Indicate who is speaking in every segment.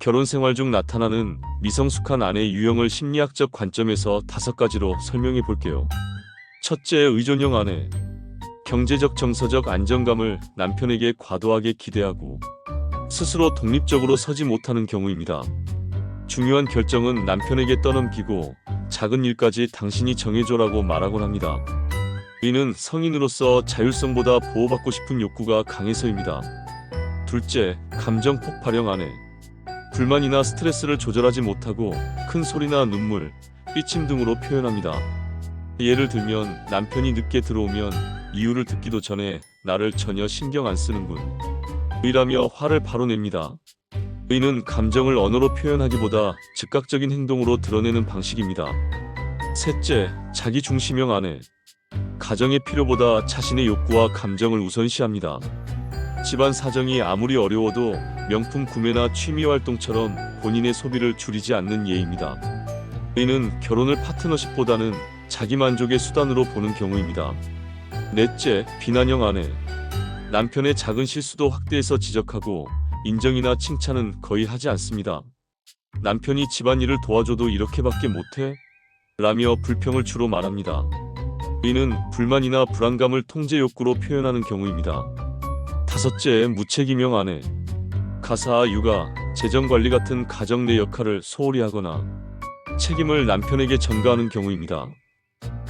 Speaker 1: 결혼 생활 중 나타나는 미성숙한 아내의 유형을 심리학적 관점에서 다섯 가지로 설명해 볼게요. 첫째, 의존형 아내. 경제적 정서적 안정감을 남편에게 과도하게 기대하고 스스로 독립적으로 서지 못하는 경우입니다. 중요한 결정은 남편에게 떠넘기고 작은 일까지 당신이 정해줘라고 말하곤 합니다. 이는 성인으로서 자율성보다 보호받고 싶은 욕구가 강해서입니다. 둘째, 감정 폭발형 아내. 불만이나 스트레스를 조절하지 못하고 큰 소리나 눈물, 삐침 등으로 표현합니다. 예를 들면 남편이 늦게 들어오면 이유를 듣기도 전에 나를 전혀 신경 안 쓰는군. 의라며 화를 바로 냅니다. 의는 감정을 언어로 표현하기보다 즉각적인 행동으로 드러내는 방식입니다. 셋째, 자기 중심형 아내. 가정의 필요보다 자신의 욕구와 감정을 우선시합니다. 집안 사정이 아무리 어려워도 명품 구매나 취미 활동처럼 본인의 소비를 줄이지 않는 예입니다. 의는 결혼을 파트너십보다는 자기 만족의 수단으로 보는 경우입니다. 넷째, 비난형 아내. 남편의 작은 실수도 확대해서 지적하고 인정이나 칭찬은 거의 하지 않습니다. 남편이 집안일을 도와줘도 이렇게밖에 못해? 라며 불평을 주로 말합니다. 이는 불만이나 불안감을 통제 욕구로 표현하는 경우입니다. 다섯째, 무책임형 아내. 가사, 육아, 재정 관리 같은 가정 내 역할을 소홀히 하거나 책임을 남편에게 전가하는 경우입니다.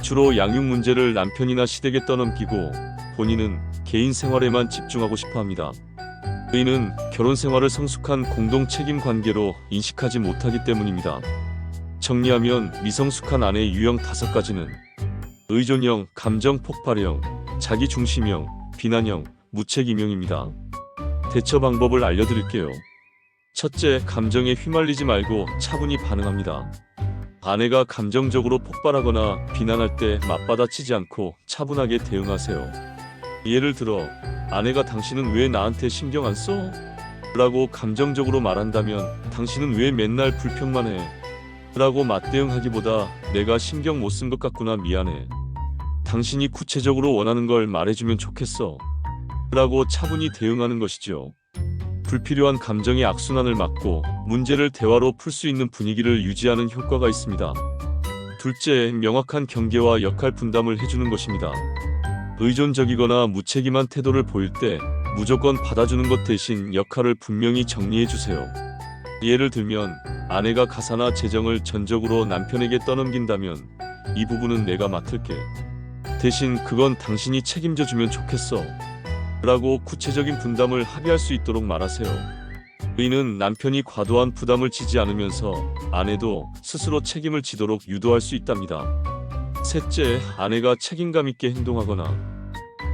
Speaker 1: 주로 양육 문제를 남편이나 시댁에 떠넘기고 본인은 개인 생활에만 집중하고 싶어 합니다. 의는 결혼 생활을 성숙한 공동 책임 관계로 인식하지 못하기 때문입니다. 정리하면 미성숙한 아내의 유형 다섯 가지는 의존형, 감정 폭발형, 자기 중심형, 비난형, 무책임형입니다. 대처 방법을 알려드릴게요. 첫째, 감정에 휘말리지 말고 차분히 반응합니다. 아내가 감정적으로 폭발하거나 비난할 때 맞받아치지 않고 차분하게 대응하세요. 예를 들어, 아내가 당신은 왜 나한테 신경 안 써? 라고 감정적으로 말한다면 당신은 왜 맨날 불평만 해? 라고 맞대응하기보다 내가 신경 못 쓴 것 같구나 미안해. 당신이 구체적으로 원하는 걸 말해주면 좋겠어. 라고 차분히 대응하는 것이죠. 불필요한 감정의 악순환을 막고 문제를 대화로 풀 수 있는 분위기를 유지하는 효과가 있습니다. 둘째, 명확한 경계와 역할 분담을 해주는 것입니다. 의존적이거나 무책임한 태도를 보일 때 무조건 받아주는 것 대신 역할을 분명히 정리해 주세요. 예를 들면 아내가 가사나 재정을 전적으로 남편에게 떠넘긴다면 이 부분은 내가 맡을게. 대신 그건 당신이 책임져 주면 좋겠어. 라고 구체적인 분담을 합의할 수 있도록 말하세요. 의는 남편이 과도한 부담을 지지 않으면서 아내도 스스로 책임을 지도록 유도할 수 있답니다. 셋째, 아내가 책임감 있게 행동하거나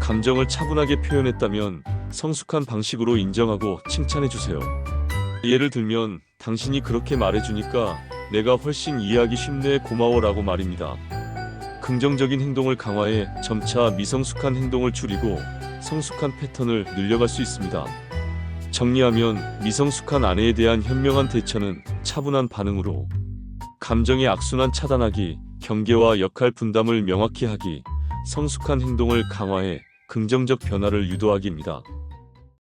Speaker 1: 감정을 차분하게 표현했다면 성숙한 방식으로 인정하고 칭찬해 주세요. 예를 들면 당신이 그렇게 말해주니까 내가 훨씬 이해하기 쉽네 고마워라고 말입니다. 긍정적인 행동을 강화해 점차 미성숙한 행동을 줄이고 성숙한 패턴을 늘려갈 수 있습니다. 정리하면 미성숙한 아내에 대한 현명한 대처는 차분한 반응으로 감정의 악순환 차단하기, 경계와 역할 분담을 명확히 하기, 성숙한 행동을 강화해 긍정적 변화를 유도하기입니다.